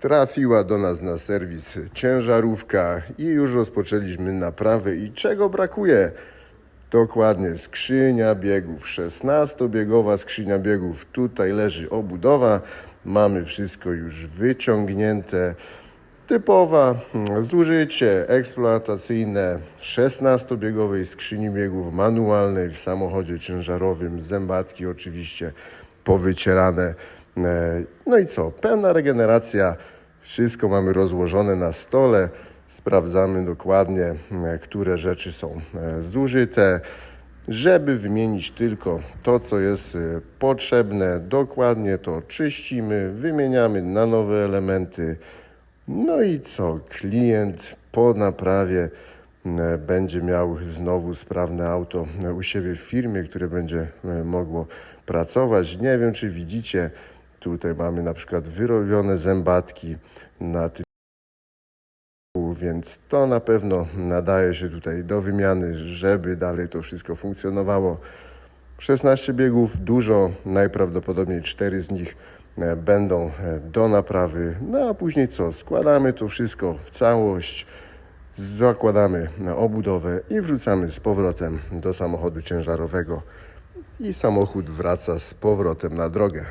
Trafiła do nas na serwis ciężarówka i już rozpoczęliśmy naprawę. I czego brakuje? Dokładnie, skrzynia biegów, 16-biegowa skrzynia biegów. Tutaj leży obudowa, mamy wszystko już wyciągnięte. Typowa mm, zużycie eksploatacyjne 16-biegowej skrzyni biegów manualnej w samochodzie ciężarowym, zębatki oczywiście powycierane. E, No i co? Pełna regeneracja, wszystko mamy rozłożone na stole. Sprawdzamy dokładnie, e, które rzeczy są e, zużyte, żeby wymienić tylko to, co jest potrzebne. Dokładnie to czyścimy, wymieniamy na nowe elementy. No i co? Klient po naprawie będzie miał znowu sprawne auto u siebie w firmie, które będzie e, mogło pracować. Nie wiem, czy widzicie, tutaj mamy na przykład wyrobione zębatki na tym, więc to na pewno nadaje się tutaj do wymiany, żeby dalej to wszystko funkcjonowało. 16 biegów, dużo, najprawdopodobniej 4 z nich e, będą e, do naprawy. No a później co? Składamy to wszystko w całość, zakładamy na obudowę i wrzucamy z powrotem do samochodu ciężarowego i samochód wraca z powrotem na drogę.